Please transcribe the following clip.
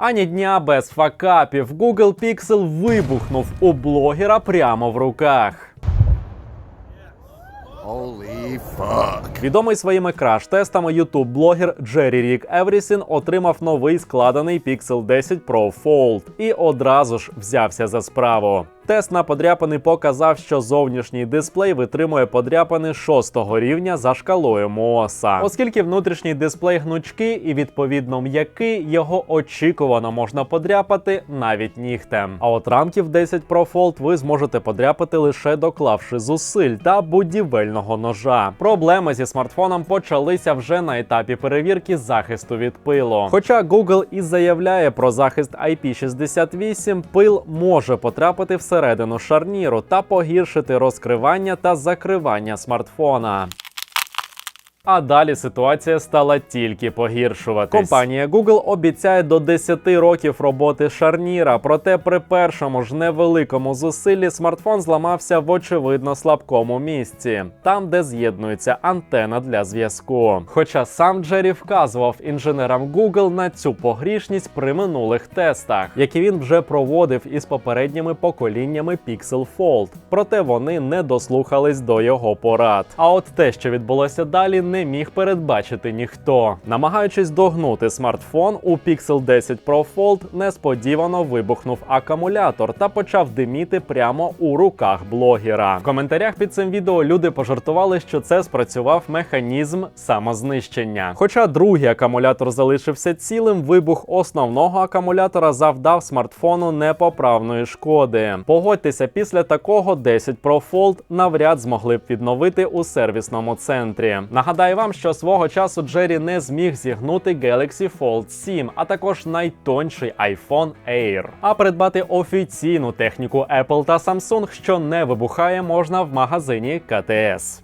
Ані дня без факапів. Google Pixel вибухнув у блогера прямо в руках. Holy fuck. Відомий своїми краш-тестами ютуб-блогер Джері Рік Еврісін отримав новий складений Pixel 10 Pro Fold і одразу ж взявся за справу. Тест на подряпини показав, що зовнішній дисплей витримує подряпини шостого рівня за шкалою Мооса. Оскільки внутрішній дисплей гнучкий і відповідно м'який, його очікувано можна подряпати навіть нігтем. А от рамків 10 Pro Fold ви зможете подряпати лише доклавши зусиль та будівельного ножа. Проблеми зі смартфоном почалися вже на етапі перевірки захисту від пилу. Хоча Google і заявляє про захист IP68, пил може потрапити всередину шарніру та погіршити розкривання та закривання смартфона. А далі ситуація стала тільки погіршуватись. Компанія Google обіцяє до 10 років роботи шарніра, проте при першому ж невеликому зусиллі смартфон зламався в очевидно слабкому місці, там, де з'єднується антена для зв'язку. Хоча сам Джері вказував інженерам Google на цю погрішність при минулих тестах, які він вже проводив із попередніми поколіннями Pixel Fold, проте вони не дослухались до його порад. А от те, що відбулося далі, не міг передбачити ніхто. Намагаючись догнути смартфон, у Pixel 10 Pro Fold несподівано вибухнув акумулятор та почав диміти прямо у руках блогера. В коментарях під цим відео люди пожартували, що це спрацював механізм самознищення. Хоча другий акумулятор залишився цілим, вибух основного акумулятора завдав смартфону непоправної шкоди. Погодьтеся, після такого 10 Pro Fold навряд змогли б відновити у сервісному центрі. Нагадаю вам, що свого часу Джері не зміг зігнути Galaxy Fold 7, а також найтонший iPhone Air. А придбати офіційну техніку Apple та Samsung, що не вибухає, можна в магазині КТС.